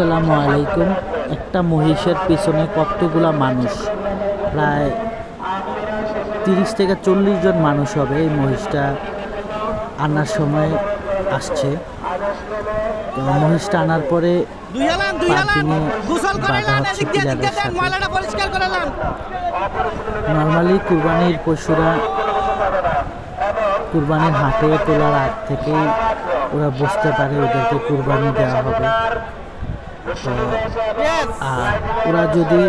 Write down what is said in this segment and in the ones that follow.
আসসালামু আলাইকুম। একটা মহিষের পিছনে কতগুলা মানুষ? প্রায় তিরিশ থেকে চল্লিশ জন মানুষ হবে এই মহিষটা আনার সময় আসছে। তো মহিষটা আনার পরে নর্মালি কুরবানির পশুরা কুরবানির হাটে তোলার আগ থেকেই ওরা বুঝতে পারে ওদেরকে কুরবানি দেওয়া হবে। তো ওরা যদি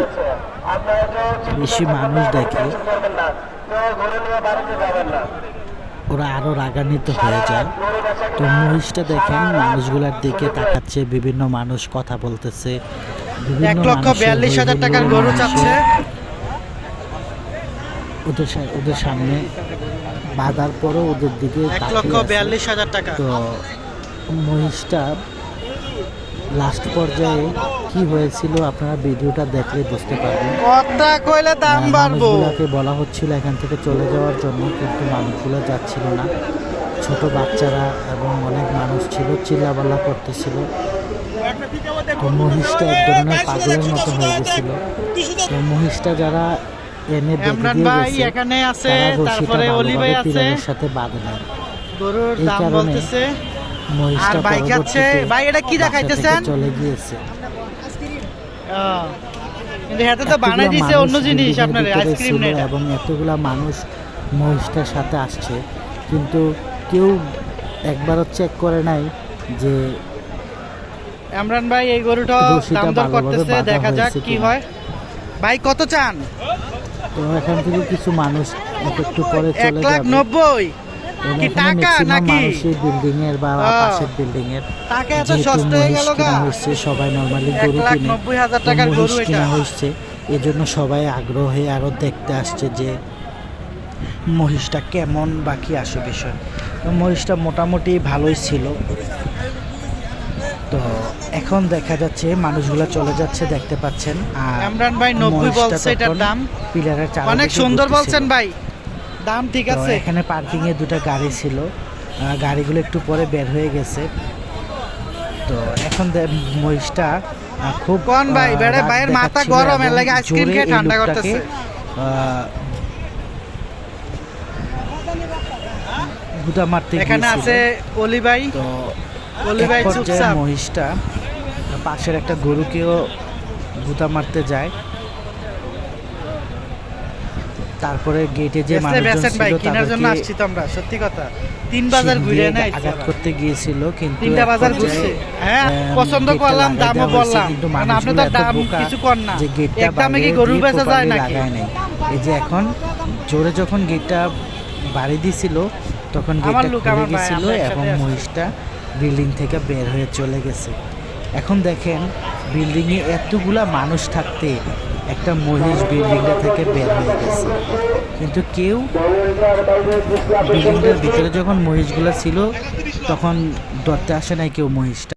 বেশি মানুষ দেখে ওরা আরও রাগান্বিত হয়ে যায়। তো মহিষটা দেখেন মানুষগুলোর দিকে তাকাচ্ছে বিভিন্ন মানুষ কথা বলতেছে এক লক্ষ বিয়াল্লিশ হাজার টাকার গরু চাচ্ছে। ওদের ওদের সামনে বাঁধার পরও ওদের দিকে এক লক্ষ বিয়াল্লিশ হাজার টাকা। তো মহিষটা লাস্ট পর্যায়ে কি হয়েছিল আপনারা ভিডিওটা দেখলে বুঝতে পারবেন। কথা কইলে দাম বাড়বো। মানুষগুলাকে বলা হচ্ছিল এখান থেকে চলে যাওয়ার জন্য কিন্তু মানুষগুলো যাচ্ছিল না। ছোট বাচ্চারা এবং অনেক মানুষ ছিল চিল্লাবাল্লা করতেছিল। তো মহিষটা এক ধরনের পাগলের মতো হয়ে গেছিল। তো মহিষটা যারা এনে বেঁধে দিয়ে গেছে, তারা রশিটা তারপরে অলি ভাই ভালোভাবে পিলারের সাথে বাঁধে গরুর এই কারণে আর বাইক আছে। ভাই, এটা কি দেখাইতেছেন? চলে গিয়েছে। কিন্তু হাতে তো বানাই মানুষ অন্য জিনিস আপনার আইসক্রিম নেই এবং এতগুলা মানুষ মহিষটার সাথে আসছে। কিন্তু কেউ একবারও চেক করে নাই যে ইমরান ভাই এই গরুটা দাম দর করতেছে দেখা যাক কি হয়। ভাই কত চান? তো এখান থেকে কিছু মানুষ একটু পরে চলে লাখ যাবে। নব্বই। এবং কি টাকা নাকি? বিল্ডিং এর বা পাশের বিল্ডিং এর টাকা এত সস্তা হয়ে গেল গা। হচ্ছে সবাই নর্মালি গরু কিনে। হাজার টাকার গরু এটা। হচ্ছে এজন্য সবাই আগ্রহে আরও দেখতে আসছে যে মহিষটা কেমন বাকি আসে বিষয়। মহিষটা মোটামুটি ভালোই ছিল। তো এখন দেখা যাচ্ছে মানুষগুলো চলে যাচ্ছে দেখতে পাচ্ছেন। আর ইমরান ভাই 90 বলছে এটার দাম। পিলারের অনেক সুন্দর বলছেন ভাই। দাম ঠিক আছে? এখানে পার্কিং এ দুটো গাড়ি ছিল। গাড়িগুলো একটু পরে বের হয়ে গেছে। তো এখন মহিষটা খুব কোন ভাই? বেড়ে ভাইয়ের মাথা গরম, এর লাগে আইসক্রিম খেয়ে ঠান্ডা করতেছে। গুদা মারতে এখানে আছে অলি ভাই। তো অলি ভাই চুপচাপ। মহিষটা পাশের একটা গরুকেও গুতা মারতে যায়। তারপরে গেটে যে মানুষজন ছিল কেনার জন্য আসছি তো আমরা সত্যি কথা। তিন বাজার ঘুরে নাই আঘাত করতে গিয়েছিল কিন্তু তিনটা বাজার ঘুরছে। হ্যাঁ পছন্দ করলাম দামও বললাম। কিন্তু কারণ আপনি তো দাম কিছু কর না। যে গেটটা দামে কি গরু বেচা যায় নাকি? এই যে এখন জোরে যখন গেটটা বাড়ি দিছিল তখন গেটটা খুলে গেছিল এবং। মহিষটা বিল্ডিং থেকে বের হয়ে চলে গেছে। এখন দেখেন বিল্ডিং এ এতগুলা মানুষ থাকতে একটা মহিষ বিল্ডিংটা থেকে বের হয়ে গেছে। কিন্তু কেউ বিল্ডিংটার ভিতরে যখন মহিষগুলো ছিল, তখন ধরতে আসে নাই কেউ মহিষটা।